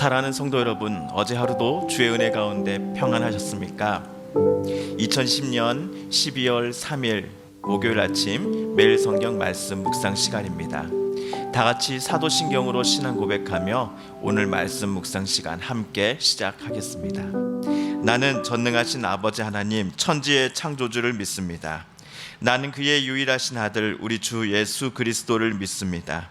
사랑하는 성도 여러분, 어제 하루도 주의 은혜 가운데 평안하셨습니까? 2010년 12월 3일 목요일 아침 매일 성경 말씀 묵상 시간입니다. 다 같이 사도신경으로 신앙 고백하며 오늘 말씀 묵상 시간 함께 시작하겠습니다. 나는 전능하신 아버지 하나님 천지의 창조주를 믿습니다. 나는 그의 유일하신 아들 우리 주 예수 그리스도를 믿습니다.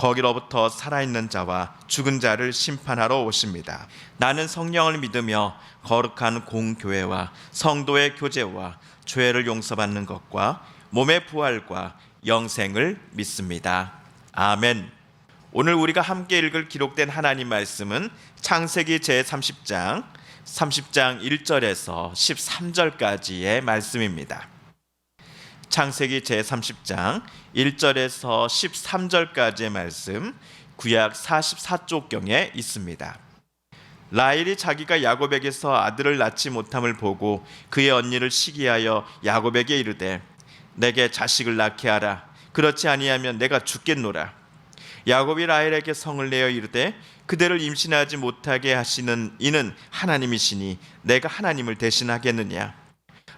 거기로부터 살아있는 자와 죽은 자를 심판하러 오십니다. 나는 성령을 믿으며 거룩한 공교회와 성도의 교제와 죄를 용서받는 것과 몸의 부활과 영생을 믿습니다. 아멘. 오늘 우리가 함께 읽을 기록된 하나님 말씀은 창세기 제 30장 30장 1절에서 13절까지의 말씀입니다. 창세기 제 30장 1절에서 13절까지의 말씀 구약 44쪽경에 있습니다. 라헬이 자기가 야곱에게서 아들을 낳지 못함을 보고 그의 언니를 시기하여 야곱에게 이르되 내게 자식을 낳게 하라. 그렇지 아니하면 내가 죽겠노라. 야곱이 라헬에게 성을 내어 이르되 그대를 임신하지 못하게 하시는 이는 하나님이시니 내가 하나님을 대신하겠느냐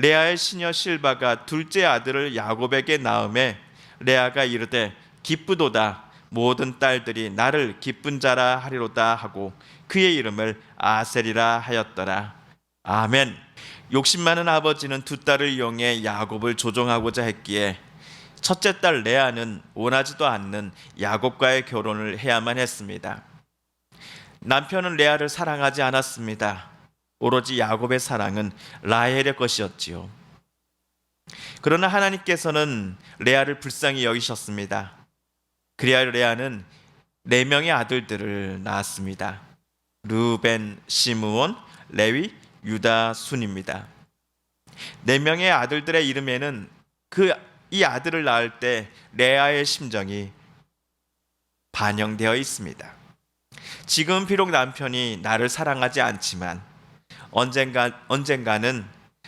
레아의 시녀 실바가 둘째 아들을 야곱에게 낳음에 레아가 이르되 기쁘도다 모든 딸들이 나를 기쁜 자라 하리로다 하고 그의 이름을 아셀이라 하였더라. 아멘. 욕심 많은 아버지는 두 딸을 이용해 야곱을 조종하고자 했기에 첫째 딸 레아는 원하지도 않는 야곱과의 결혼을 해야만 했습니다. 남편은 레아를 사랑하지 않았습니다. 오로지 야곱의 사랑은 라헬의 것이었지요. 그러나 하나님께서는 레아를 불쌍히 여기셨습니다. 그리하 레아는 네 명의 아들들을 낳았습니다. 루벤, 시므온, 레위, 유다, 순입니다. 네 명의 아들들의 이름에는 그 이 아들을 낳을 때 레아의 심정이 반영되어 있습니다. 지금 비록 남편이 나를 사랑하지 않지만 언젠가 언젠가는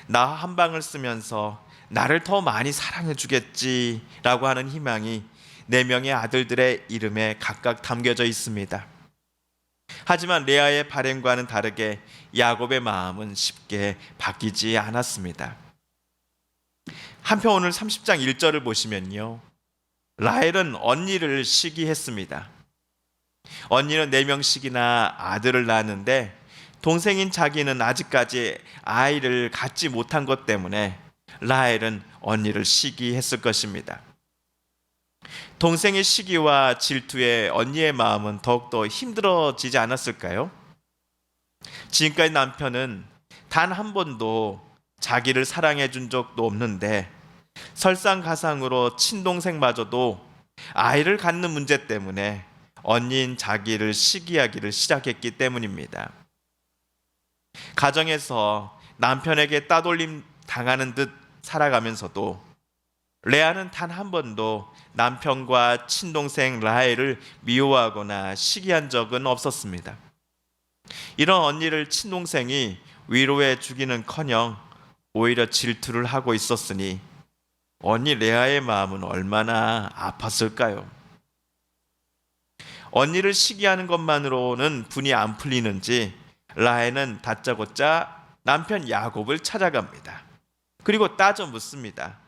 나 한 방을 쓰면서 나를 더 많이 사랑해 주겠지라고 하는 희망이 네 명의 아들들의 이름에 각각 담겨져 있습니다. 하지만 레아의 바램과는 다르게 야곱의 마음은 쉽게 바뀌지 않았습니다. 한편 오늘 30장 1절을 보시면요. 라헬은 언니를 시기했습니다. 언니는 4명씩이나 아들을 낳았는데 동생인 자기는 아직까지 아이를 갖지 못한 것 때문에 라헬은 언니를 시기했을 것입니다. 동생의 시기와 질투에 언니의 마음은 더욱더 힘들어지지 않았을까요? 지금까지 남편은 단 한 번도 자기를 사랑해 준 적도 없는데 설상가상으로 친동생마저도 아이를 갖는 문제 때문에 언니인 자기를 시기하기를 시작했기 때문입니다. 가정에서 남편에게 따돌림 당하는 듯 살아가면서도 레아는 단 한 번도 남편과 친동생 라헬을 미워하거나 시기한 적은 없었습니다. 이런 언니를 친동생이 위로해 주기는커녕 오히려 질투를 하고 있었으니 언니 레아의 마음은 얼마나 아팠을까요? 언니를 시기하는 것만으로는 분이 안 풀리는지 라헬은 다짜고짜 남편 야곱을 찾아갑니다. 그리고 따져 묻습니다.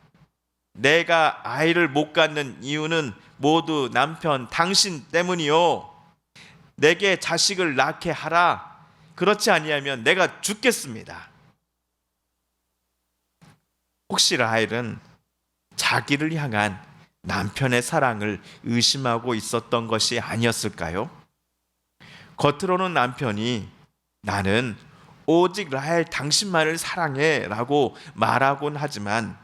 내가 아이를 못 갖는 이유는 모두 남편 당신 때문이요. 내게 자식을 낳게 하라. 그렇지 아니하면 내가 죽겠습니다. 혹시 라헬은 자기를 향한 남편의 사랑을 의심하고 있었던 것이 아니었을까요? 겉으로는 남편이 나는 오직 라헬 당신만을 사랑해 라고 말하곤 하지만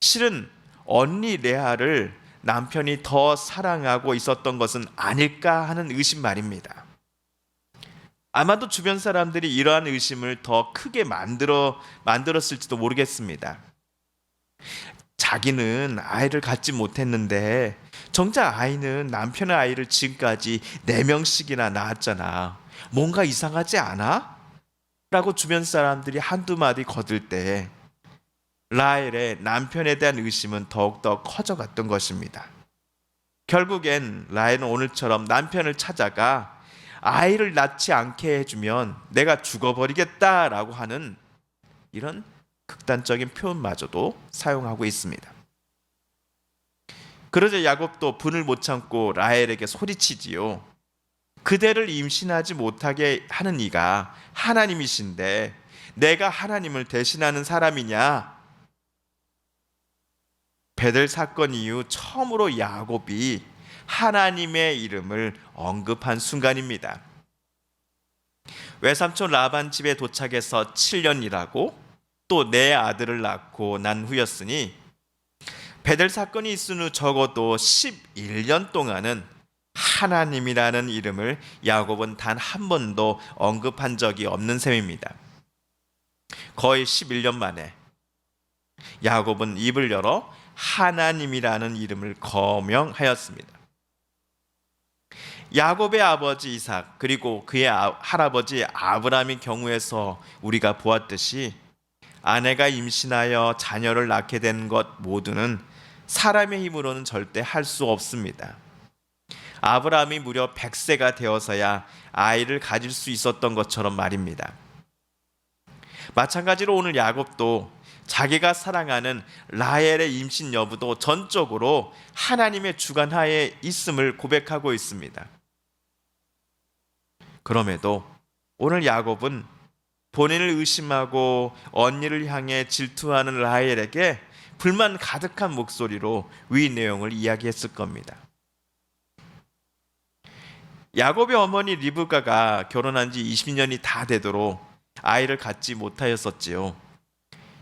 실은 언니 레아를 남편이 더 사랑하고 있었던 것은 아닐까 하는 의심 말입니다. 아마도 주변 사람들이 이러한 의심을 더 크게 만들어 만들었을지도 모르겠습니다. 자기는 아이를 갖지 못했는데 정작 아이는 남편의 아이를 지금까지 네 명씩이나 낳았잖아. 뭔가 이상하지 않아? 라고 주변 사람들이 한두 마디 거들 때 라헬의 남편에 대한 의심은 더욱더 커져갔던 것입니다. 결국엔 라헬은 오늘처럼 남편을 찾아가 아이를 낳지 않게 해주면 내가 죽어버리겠다라고 하는 이런 극단적인 표현마저도 사용하고 있습니다. 그러자 야곱도 분을 못 참고 라헬에게 소리치지요. 그대를 임신하지 못하게 하는 이가 하나님이신데 내가 하나님을 대신하는 사람이냐? 베델 사건 이후 처음으로 야곱이 하나님의 이름을 언급한 순간입니다. 외삼촌 라반 집에 도착해서 7년 일하고 또 내 아들을 낳고 난 후였으니 베델 사건이 있은 후 적어도 11년 동안은 하나님이라는 이름을 야곱은 단 한 번도 언급한 적이 없는 셈입니다. 거의 11년 만에 야곱은 입을 열어 하나님이라는 이름을 거명하였습니다. 야곱의 아버지 이삭 그리고 그의 아- 할아버지 아브라함의 경우에서 우리가 보았듯이 아내가 임신하여 자녀를 낳게 된 것 모두는 사람의 힘으로는 절대 할 수 없습니다. 아브라함이 무려 100세가 되어서야 아이를 가질 수 있었던 것처럼 말입니다. 마찬가지로 오늘 야곱도 자기가 사랑하는 라헬의 임신 여부도 전적으로 하나님의 주관하에 있음을 고백하고 있습니다. 그럼에도 오늘 야곱은 본인을 의심하고 언니를 향해 질투하는 라헬에게 불만 가득한 목소리로 위 내용을 이야기했을 겁니다. 야곱의 어머니 리브가가 결혼한 지 20년이 다 되도록 아이를 갖지 못하였었지요.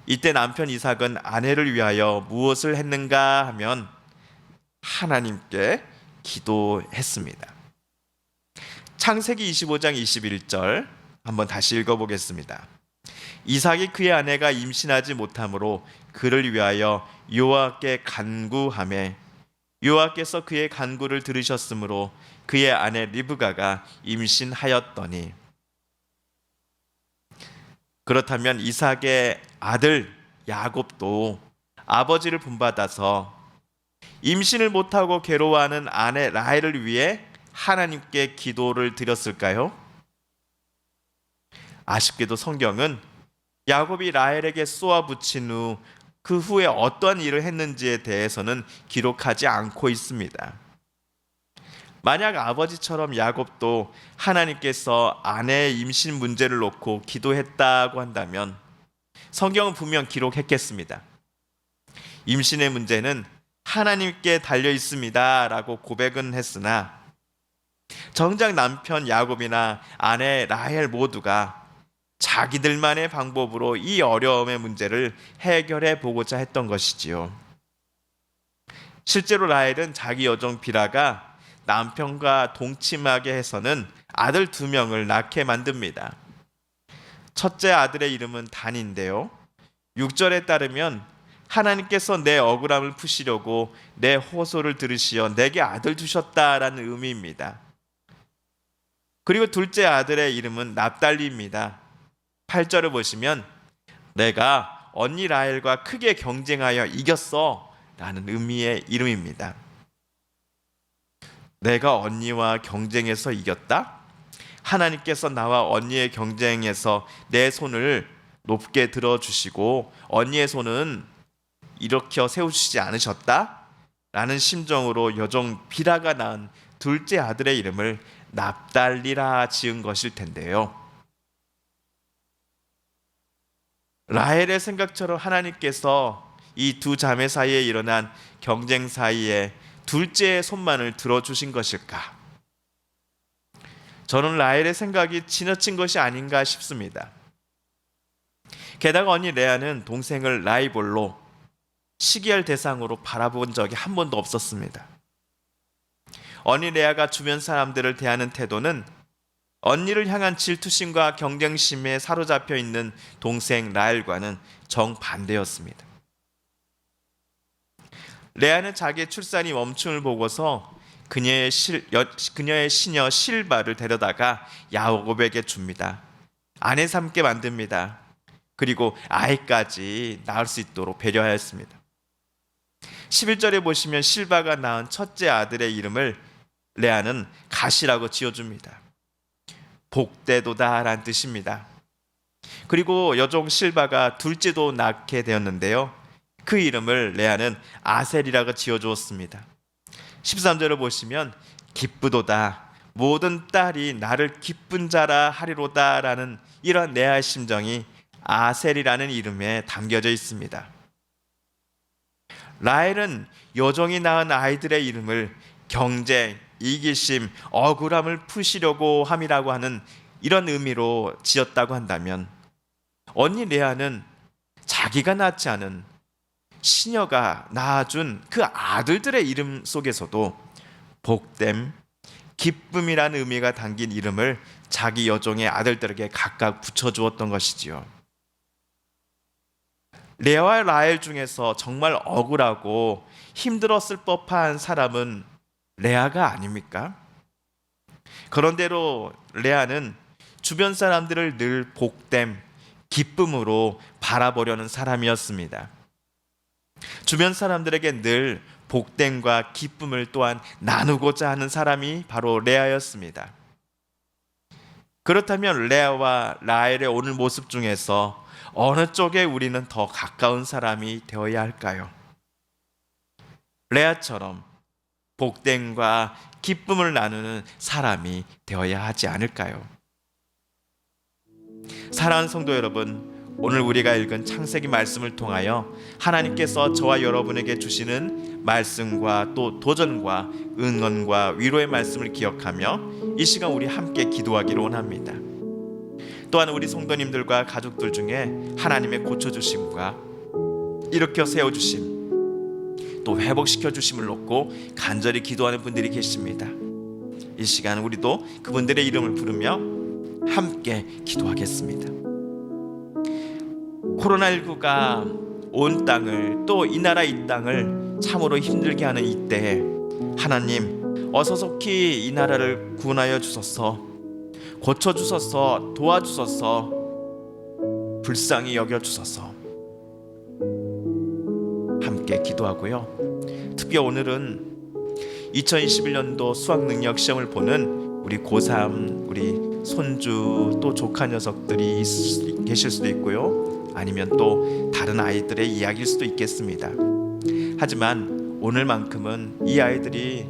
이때 남편 이삭은 아내를 위하여 무엇을 했는가 하면 하나님께 기도했습니다. 창세기 25장 21절 한번 다시 읽어보겠습니다. 이삭이 그의 아내가 임신하지 못하므로 그를 위하여 여호와께 간구하매 여호와께서 그의 간구를 들으셨으므로 그의 아내 리브가가 임신하였더니 그렇다면 이삭의 아들 야곱도 아버지를 본받아서 임신을 못하고 괴로워하는 아내 라헬을 위해 하나님께 기도를 드렸을까요? 아쉽게도 성경은 야곱이 라헬에게 쏘아 붙인 후 그 후에 어떠한 일을 했는지에 대해서는 기록하지 않고 있습니다. 만약 아버지처럼 야곱도 하나님께서 아내의 임신 문제를 놓고 기도했다고 한다면 성경은 분명 기록했겠습니다. 임신의 문제는 하나님께 달려 있습니다 라고 고백은 했으나 정작 남편 야곱이나 아내 라헬 모두가 자기들만의 방법으로 이 어려움의 문제를 해결해 보고자 했던 것이지요. 실제로 라헬은 자기 여종 비라가 남편과 동침하게 해서는 아들 두 명을 낳게 만듭니다. 첫째 아들의 이름은 단인데요. 6절에 따르면 하나님께서 내 억울함을 푸시려고 내 호소를 들으시어 내게 아들 주셨다라는 의미입니다. 그리고 둘째 아들의 이름은 납달리입니다. 8절을 보시면 내가 언니 라헬과 크게 경쟁하여 이겼어 라는 의미의 이름입니다. 내가 언니와 경쟁해서 이겼다? 하나님께서 나와 언니의 경쟁에서 내 손을 높게 들어주시고 언니의 손은 일으켜 세우시지 않으셨다? 라는 심정으로 여종 비라가 낳은 둘째 아들의 이름을 납달리라 지은 것일 텐데요. 라헬의 생각처럼 하나님께서 이 두 자매 사이에 일어난 경쟁 사이에 둘째의 손만을 들어주신 것일까? 저는 라헬의 생각이 지나친 것이 아닌가 싶습니다. 게다가 언니 레아는 동생을 라이볼로 시기할 대상으로 바라본 적이 한 번도 없었습니다. 언니 레아가 주변 사람들을 대하는 태도는 언니를 향한 질투심과 경쟁심에 사로잡혀 있는 동생 라헬과는 정반대였습니다. 레아는 자기의 출산이 멈춤을 보고서 그녀의, 실, 여, 그녀의 시녀 실바를 데려다가 야곱에게 줍니다. 아내 삼게 만듭니다. 그리고 아이까지 낳을 수 있도록 배려하였습니다. 11절에 보시면 실바가 낳은 첫째 아들의 이름을 레아는 가시라고 지어줍니다. 복되도다라는 뜻입니다. 그리고 여종 실바가 둘째도 낳게 되었는데요. 그 이름을 레아는 아셀이라고 지어 주었습니다. 13절을 보시면 기쁘도다 모든 딸이 나를 기쁜 자라 하리로다라는 이런 레아의 심정이 아셀이라는 이름에 담겨져 있습니다. 라헬은 여종이 낳은 아이들의 이름을 경쟁, 이기심, 억울함을 푸시려고 함이라고 하는 이런 의미로 지었다고 한다면 언니 레아는 자기가 낳지 않은 시녀가 낳아준 그 아들들의 이름 속에서도 복됨, 기쁨이라는 의미가 담긴 이름을 자기 여종의 아들들에게 각각 붙여주었던 것이지요. 레아와 라헬 중에서 정말 억울하고 힘들었을 법한 사람은 레아가 아닙니까? 그런대로 레아는 주변 사람들을 늘 복됨, 기쁨으로 바라보려는 사람이었습니다. 주변 사람들에게 늘 복됨과 기쁨을 또한 나누고자 하는 사람이 바로 레아였습니다. 그렇다면 레아와 라헬의 오늘 모습 중에서 어느 쪽에 우리는 더 가까운 사람이 되어야 할까요? 레아처럼 복됨과 기쁨을 나누는 사람이 되어야 하지 않을까요? 사랑하는 성도 여러분, 오늘 우리가 읽은 창세기 말씀을 통하여 하나님께서 저와 여러분에게 주시는 말씀과 또 도전과 응원과 위로의 말씀을 기억하며 이 시간 우리 함께 기도하기를 원합니다. 또한 우리 성도님들과 가족들 중에 하나님의 고쳐 주심과 일으켜 세워 주심 또 회복시켜 주심을 놓고 간절히 기도하는 분들이 계십니다. 이 시간 우리도 그분들의 이름을 부르며 함께 기도하겠습니다. 코로나19가 온 땅을 또 이 나라 이 땅을 참으로 힘들게 하는 이때에 하나님 어서 속히 이 나라를 구원하여 주소서 고쳐 주소서 도와 주소서 불쌍히 여겨 주소서 함께 기도하고요. 특히 오늘은 2021년도 수학 능력 시험을 보는 우리 고3 우리 손주 또 조카 녀석들이 있- 계실 수도 있고요. 아니면 또 다른 아이들의 이야기일 수도 있겠습니다. 하지만 오늘만큼은 이 아이들이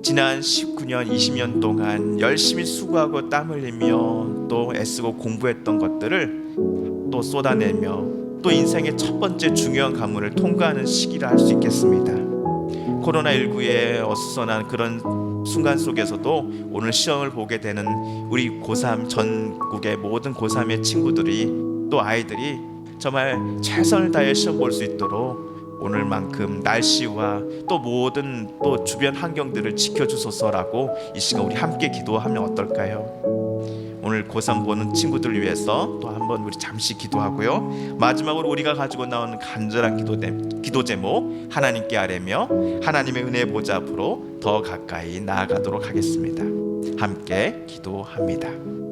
지난 19년, 20년 동안 열심히 수고하고 땀 흘리며 또 애쓰고 공부했던 것들을 또 쏟아내며 또 인생의 첫 번째 중요한 가문을 통과하는 시기라 할 수 있겠습니다. 코로나19에 어수선한 그런 순간 속에서도 오늘 시험을 보게 되는 우리 고3 전국의 모든 고3의 친구들이 또 아이들이 정말 최선을 다해 시험 볼 수 있도록 오늘만큼 날씨와 또 모든 또 주변 환경들을 지켜주소서라고 이 시간 우리 함께 기도하면 어떨까요? 오늘 고3 보는 친구들 위해서 또 한번 우리 잠시 기도하고요. 마지막으로 우리가 가지고 나오는 간절한 기도, 기도 제목 하나님께 아뢰며 하나님의 은혜 보좌 앞으로 더 가까이 나아가도록 하겠습니다. 함께 기도합니다.